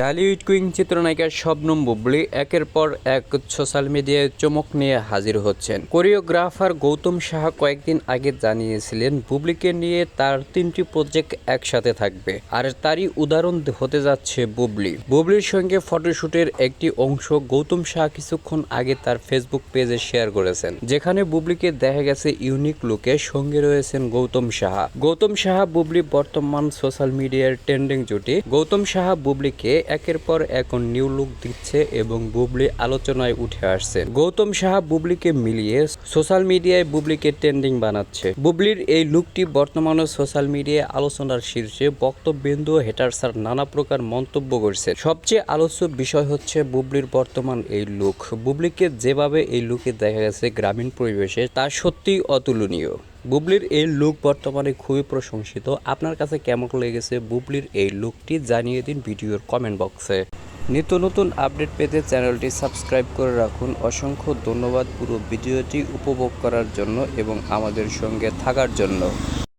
Dhallywood cooing চিত্রনায়িকা শবনম বুবলি একের পর এক সোশ্যাল মিডিয়ায় চমক নিয়ে হাজির হচ্ছেন। কোরিওগ্রাফার গৌতম সাহা কয়েকদিন আগে জানিয়েছিলেন, বুবলিকে নিয়ে তার তিনটি প্রজেক্ট একসাথে থাকবে, আর তারই উদাহরণ হতে যাচ্ছে বুবলি। বুবলির সঙ্গে ফটোশুটের একটি অংশ গৌতম সাহা কিছুক্ষণ আগে তার ফেসবুক পেজে শেয়ার করেছেন, যেখানে বুবলিকে দেখা গেছে ইউনিক লুকে সঙ্গে রয়েছেন গৌতম সাহা। গৌতম সাহা বুবলি বর্তমান সোশ্যাল মিডিয়ার ট্রেন্ডিং জুটি। গৌতম সাহা বুবলিকে একের পর এক নিউ লুক দিচ্ছে এবং বুবলি আলোচনায় উঠে আসছে। গৌতম সাহা বুবলিকে মিলিয়ে সোশ্যাল মিডিয়ায় বুবলিকে ট্রেন্ডিং বানাচ্ছে। বুবলির এই লুকটি বর্তমানে সোশ্যাল মিডিয়ায় আলোচনার শীর্ষে বক্তব্যবিন্দু হেটারসার নানা প্রকার মন্তব্য করছে। সবচেয়ে আলোচ্য বিষয় হচ্ছে বুবলির বর্তমান এই লুক। বুবলিকে যেভাবে এই লুকে দেখা গেছে গ্রামীণ পরিবেশে, তা সত্যিই অতুলনীয়। বুবলির এই লুক বর্তমানে খুবই প্রশংসিত। আপনার কাছে কেমন লেগেছে বুবলির এই লুকটি জানিয়ে দিন ভিডিওর কমেন্ট বক্সে নিত্য নতুন আপডেট পেতে চ্যানেলটি সাবস্ক্রাইব করে রাখুন। অসংখ্য ধন্যবাদ পুরো ভিডিওটি উপভোগ করার জন্য এবং আমাদের সঙ্গে থাকার জন্য।